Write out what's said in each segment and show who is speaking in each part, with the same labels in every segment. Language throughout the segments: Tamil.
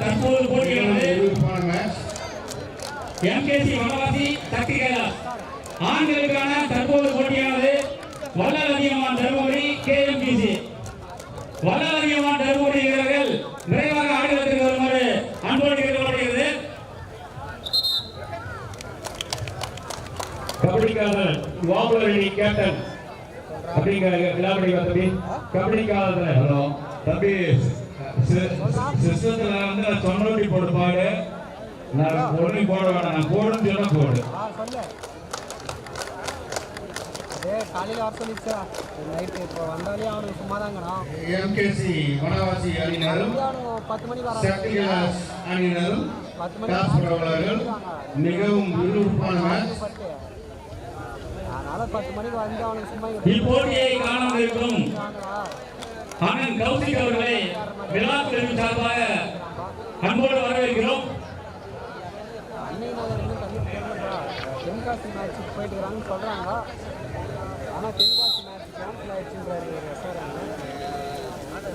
Speaker 1: தற்போது போட்டியானது எம்கேசி வனவாசி சக்தி கைலாஸ் ஆண்களுக்கான தற்போது போட்டியானது வல்லரதியம்மான் தருமபுரி கேஎம்டிசி. வல்லரதியம்மான் தருமபுரி வீரர்கள் விரைவாக ஆடுகளத்திற்கு வருமாறு அன்போடு கேட்டுக்கொள்ளப்படுகிறது
Speaker 2: கபடிக்காரர் வாபுலரணி கேப்டன். அப்படிங்கிற தம்பி. கபடிக்காரர். ஹலோ. தம்பி சிஸ்டத்துல வந்து சொன்னபடி போடு பாடு. நான் ஒண்ணு போட வேணாம். நான் போடுன்னு சொன்னா போடு.
Speaker 3: ஆ சொல்லு. ஏ காலையில் வர சொல்லிச்சா. நைட்டு இப்போ வந்தாலே அவனுக்கு சும்மா தாங்கண்ணா
Speaker 4: எம்கேசி வனவாசி அணியினரும்
Speaker 3: பத்து வர
Speaker 4: அணியினரும்
Speaker 3: பத்து
Speaker 4: மிகவும் விறுவிறுப்பான
Speaker 3: பட்டு அதனால பத்து மணிக்கு வந்து அவனுக்கு சும்மா
Speaker 1: காண இருக்கும். அண்ணன் கௌசிக் அவர்களை விழா குழுவின் சார்பாக அன்போடு வரவேற்கிறோம்.
Speaker 3: தென்காசி மேட்ச்சுக்கு போயிட்டு இருக்காங்கன்னு சொல்கிறாங்க ஆனால் தென்காசி மேட்ச் கேன்சல் ஆயிடுச்சுன்றாரு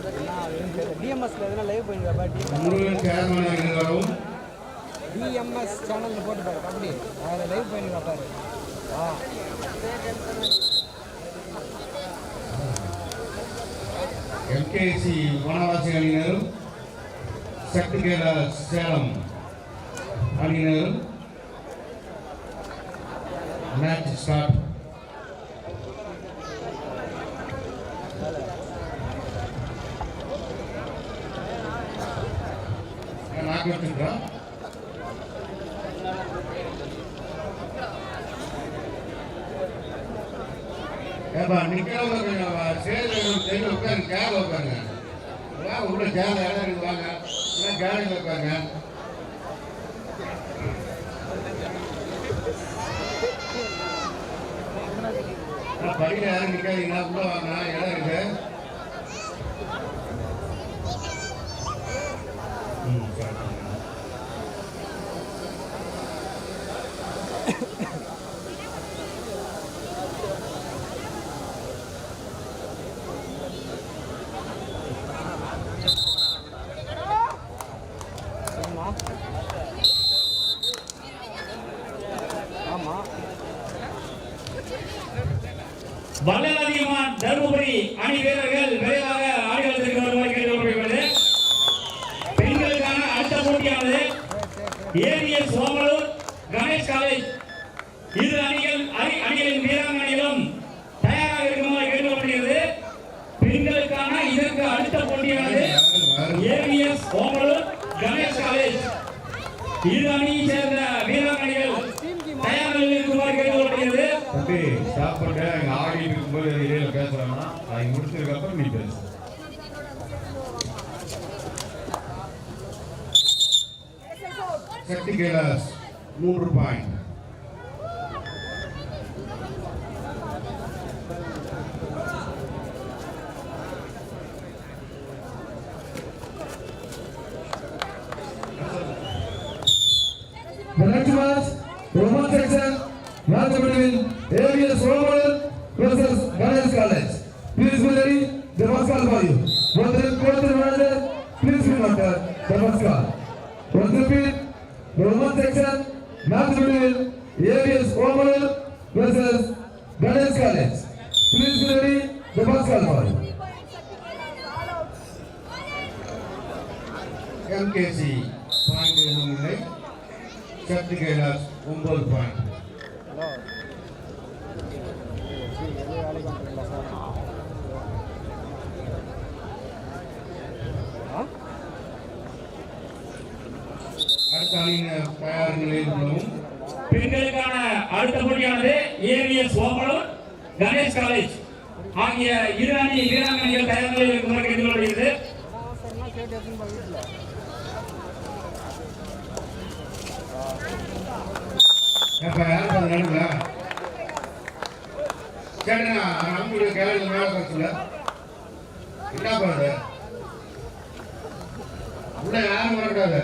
Speaker 3: தெரியல டிஎம்எஸ்ல எதுனா லைவ் போயிருக்காப்பா டிஎம்எஸ் டிஎம்எஸ் சேனலில் போட்டு பாரு கபடி. அதில் லைவ் பண்ணிருக்கா பாரு. ஆ.
Speaker 4: எம்கேசி வனவாசி அணியினரும் சக்தி கைலாஸ் சேலம் அணியினரும் மேட்ச் ஸ்டார்ட் நாக்கு ஏப்பா நிக்கிறவங்க ஸ்டேஜ் சைடு உட்காருங்க கேப் உட்காருங்க. வாங்க உள்ள கேல இடம் இருக்கு வாங்க. இல்லை கேலையில் உட்காருங்க. படியில் யாரும் நிற்காதீங்கன்னா உள்ள வாங்க இடம் இருக்கு. ம், சரி.
Speaker 3: சரிம்மா ஆமாம்
Speaker 1: வல்லரதியம்மான் தருமபுரி அணி வீரர்கள் விரைவாக ஆடுகளத்திற்கு வருமாறு கேட்டுக்கொள்ளப்படுகிறது பெண்களுக்கான அணியானது ஏரியல் சோமலூர் கணேஷ் காலேஜ். இரு அணிகள் அணிகளின் வீராங்கனைகளும் தயாராக இருக்குமாறு கேட்டுக்கொள்ளப்படுகிறது பெண்களுக்கான இதற்கு அடுத்த போட்டியானது ஏவிஎஸ் சோமலூர் கணேஷ் காலேஜ். இரு அணியை சேர்ந்த வீராங்கனைகள் தயாராக இருக்குமாறு கேட்டுக்கொள்ளப்படுகிறது
Speaker 2: தம்பி ஸ்டாப் பண்ண இங்க ஆடிட்டு இருக்கும்போது இடையில அதை முடிச்சதுக்கு அப்புறம் நீ பேசு
Speaker 4: சக்தி கைலாஸ் மூன்று రివర్స్ వెళ్ళాలి ఎంకేసి
Speaker 1: పాయింట్ ఎనిమిది ఉన్నాయి శక్తి కైలాస్ ఒంగోలు పాయింట్ ஆகிய இரு அணி வீராங்கனைகள் தயார் நிலையில் இருக்குமாறு
Speaker 3: எதிர்கொள்கிறது
Speaker 4: எப்ப யாருக்கு கேட்டா நம்மளுடைய கேள்வி மேல பேசல என்ன பண்ணுறது உள்ள யாரும் வரக்கூடாது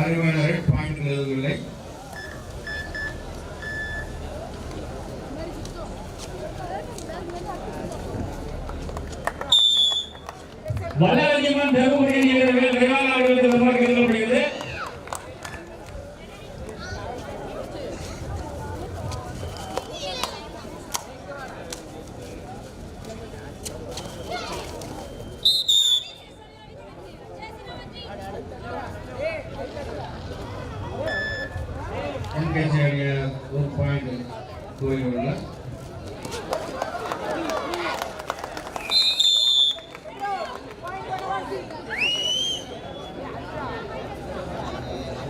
Speaker 4: அருமையான ரெட் பாயிண்ட் எதுவும் இல்லை
Speaker 1: வல்லரசியம்மன் தருமபுரி அணி வீரர்கள் விரைவாக ஆடுவதற்கு வருமாறு கேட்டுக்கொள்ளப்படுகிறது
Speaker 4: என்கேசி அணிய ஒரு பாயிண்ட் கோயிலுள்ள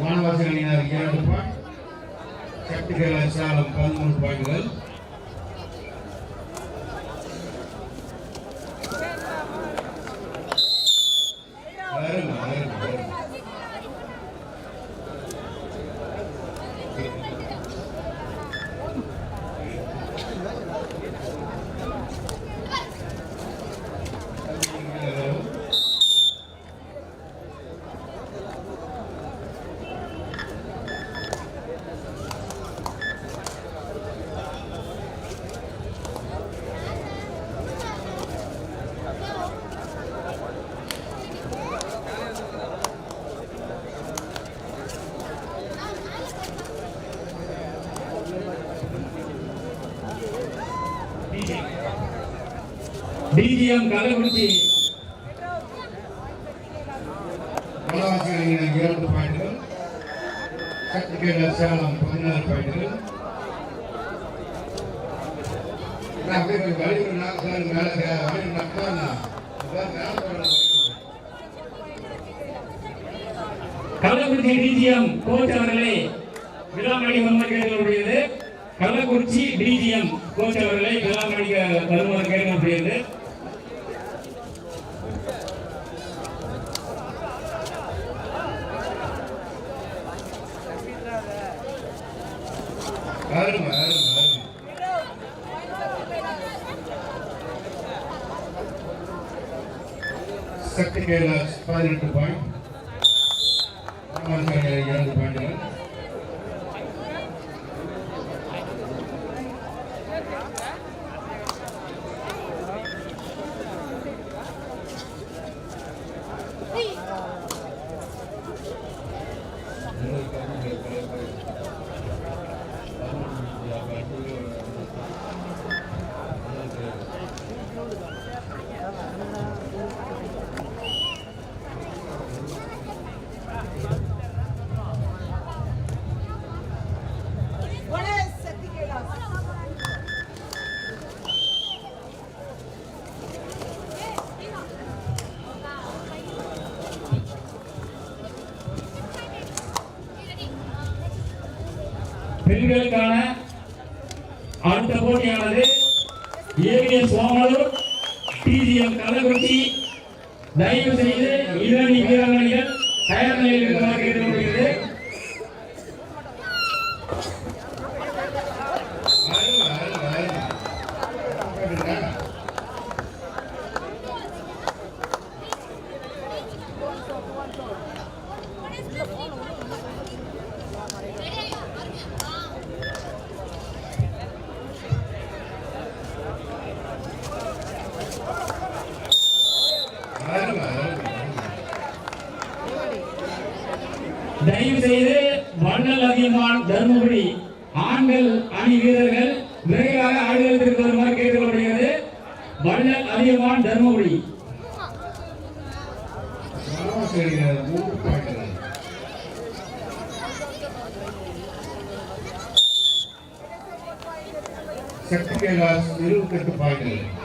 Speaker 4: வானவாசி அணியினர் இரண்டு பாயிண்ட் சக்திகேல சேலம்
Speaker 1: டிஜிஎம் கள்ளக்குறிச்சி
Speaker 4: அணியினர் இரண்டு பாயிண்ட்கள். சக்திகேல சேலம் பதினாறு பாயிண்ட்கள்.
Speaker 1: கள்ளக்குறிச்சி டிஜிஎம் கோச் அவர்களை விழாமணி வருமாறு கேட்டுக்கொள்ளப்படுகிறது கள்ளக்குறிச்சி டிஜிஎம் கோச் அவர்களை விழாமணிக்கு வருமாறு கேட்டுக்கொள்ளப்படுகிறது
Speaker 4: அருமை அருமை அருமை சக்தி கைலாஸ் பதினெட்டு பாயிண்ட் இரண்டு பாயிண்ட்
Speaker 1: வெற்றிகளுக்கான அடுத்த போட்டியானது ஏவிஎஸ் சோமலூர் டிஜிஎம் கள்ளக்குறிச்சி. தயவு செய்து இரண்டு வீராங்கனைகள் தயார் நிலையில் இருக்கிறார்கள் கேட்டுக்கொள்கிறது
Speaker 4: அருமை அருமை அருமை அப்படிங்களா? அருமை அருமை அருமை
Speaker 1: தயவு செய்து வள்ளல் அதியமான் தருமபுரி ஆண்கள் அணி வீரர்கள் விரைவாக ஆடுகளத்திற்கு வருமாறு கேட்டுக்கொள்ளப்படுகிறது வள்ளல் தர்மபுரி.
Speaker 4: சக்தி கைலாஸ் இருபத்தெட்டு பாயிண்ட்கள்.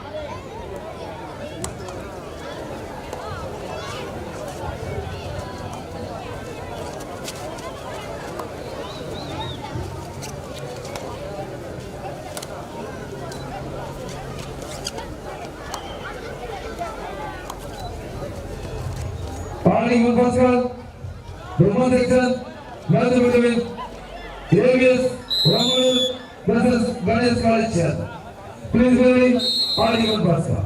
Speaker 5: பாலனி முன்பாஸ்கர் பிரம்மதேசன் வலது விடுவில் ஏவிஎஸ் ரமணு பிரசஸ் கணேஷ் காலேஜ் சேர் பிளீஸ் வேலி பாலனி முன்பாஸ்கர்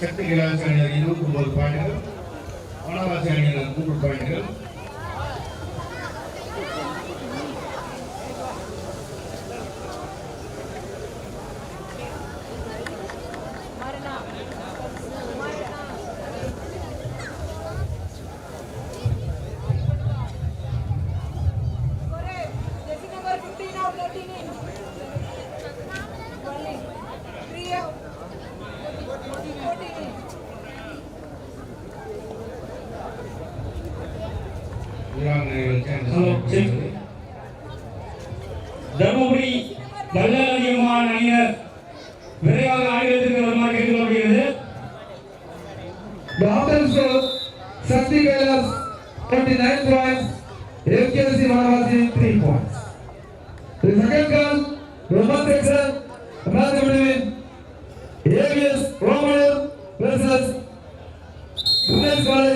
Speaker 4: சக்தி இருபத்தி ஒன்பது பாயிண்டுகள் மாணவாசிரியர் மூன்று பாயிண்டுகள்
Speaker 5: 3 points. The second goal, Roman section, match between ABS Roman versus Women's College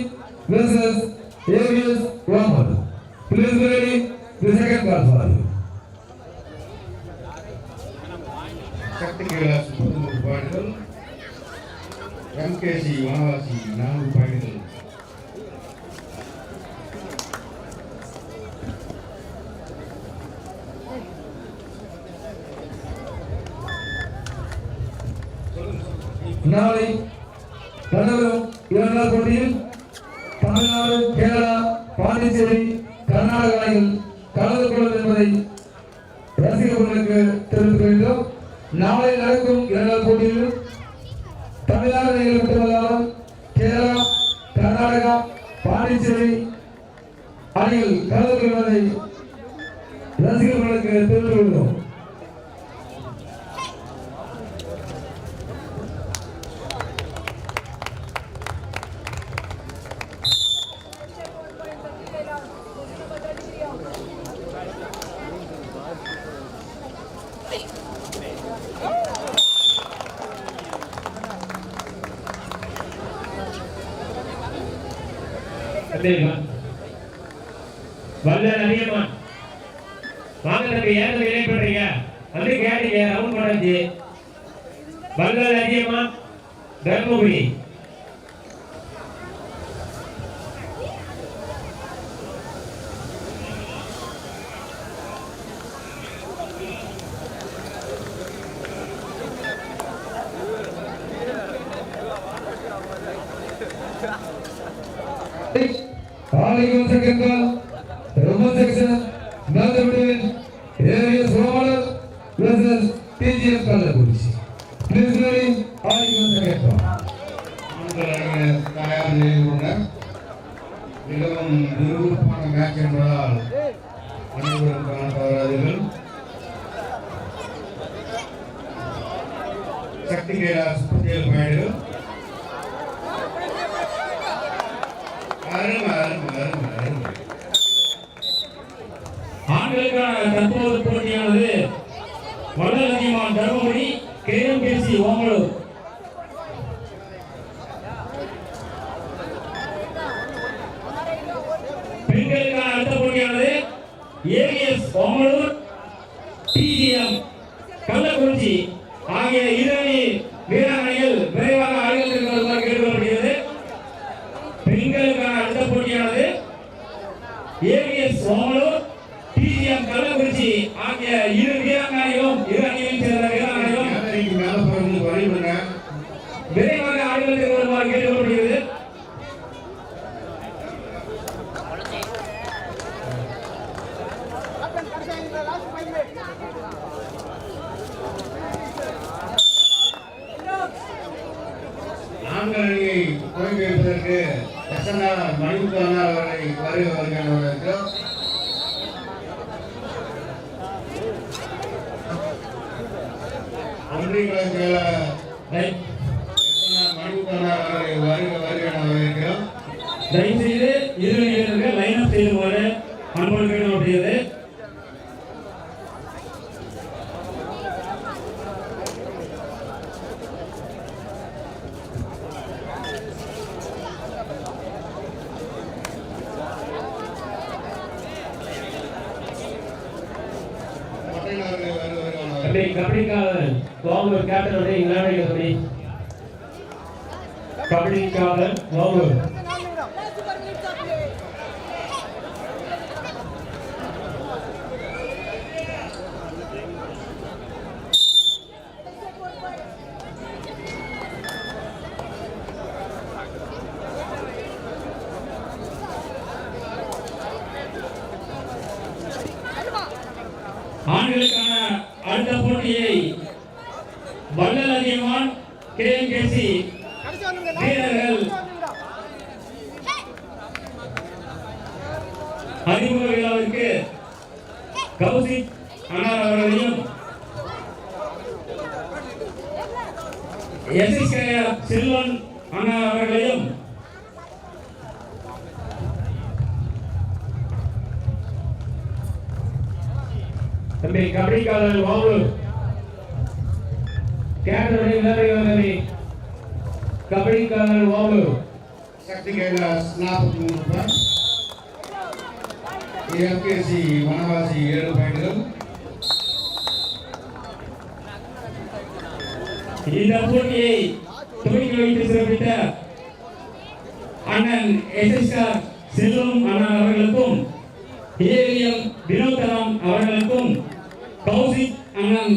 Speaker 4: சக்தி கைலாஸ் முப்பத்தி பாயிண்டுகள் எம்கேசி வனவாசி நான்கு பாயிண்டுகள்
Speaker 5: நாளை நடைபெறும் இரண்டாம் போட்டியில் தமிழ்நாடு கேரளா பாண்டிச்சேரி கர்நாடக அணிகள் கலந்து கொள்ளும் என்பதை ரசிகர்களுக்கு தெரிவித்துக் கொள்கிறோம் நாளை நடக்கும் இரண்டாம் போட்டியில் தமிழ்நாடு அணிகள் மட்டுமல்லாமல் கேரளா கர்நாடகா பாண்டிச்சேரி அணிகள் கலந்து கொள்வதை ரசிகர்களுக்கு தெரிவித்துக்
Speaker 1: சந்தேகமா. வல்ல அதிகமான் வாங்க ஏன் தம்பி பண்றீங்க? வந்து கேட்டீங்க ரவுண்ட் பண்ணாச்சு வல்ல அதிகமான் Dharmapuri.
Speaker 5: Roma Section, North Britain, Area Swamala, versus TGM
Speaker 1: Kalapurishi. வள்ளல் தருமபுரி தர்மபுரி கேஎம்பிஎஸ்சி ஓமலூர் பெண்களுக்கான அடுத்த போட்டியானது ஏவிஎஸ் ஓமலூர் டிஜிஎம் கள்ளக்குறிச்சி ஆகிய இரு அணி வீராங்கனைகள் விரைவாக ஆடுகளத்திற்கு வருமாறு கேட்டுக்கொள்ளப்படுகிறது பெண்களுக்கான அடுத்த போட்டியானது ஏவிஎஸ் ஓமலூர் டிஜிஎம் கள்ளக்குறிச்சி ஆகிய இரு வீராங்கனைகளும் இரு அணியையும் சேர்ந்த வீராங்கனைகளும்
Speaker 4: கேலரிக்கு மேல போறது விரை
Speaker 1: தயவுசெய்து இரு வீரர்கள் Stop கௌசிக் அன்னார் அவர்களையும் எஸ்எஸ்கே செல்வன் அன்னார் அவர்களையும் தம்பி கபடிக்காரர் வாவு. கேப்டனுடைய விளையாடுகிற தம்பி? கபடிக்காரர் வாவு.
Speaker 4: சக்தி கைலாஸ் நாற்பத்தி மூணு ரூபாய் எம்கேசி வனவாசி ஏழு பாயிண்டுகள்.
Speaker 1: இந்த போட்டியை துவக்கி வைத்து சிறப்பித்த அண்ணன் எஸ்எஸ்ஆர் செல்வம் அண்ணன் அவர்களுக்கும் ஏவிஎம் வினோதராம் அவர்களுக்கும் கௌசிக் அண்ணன்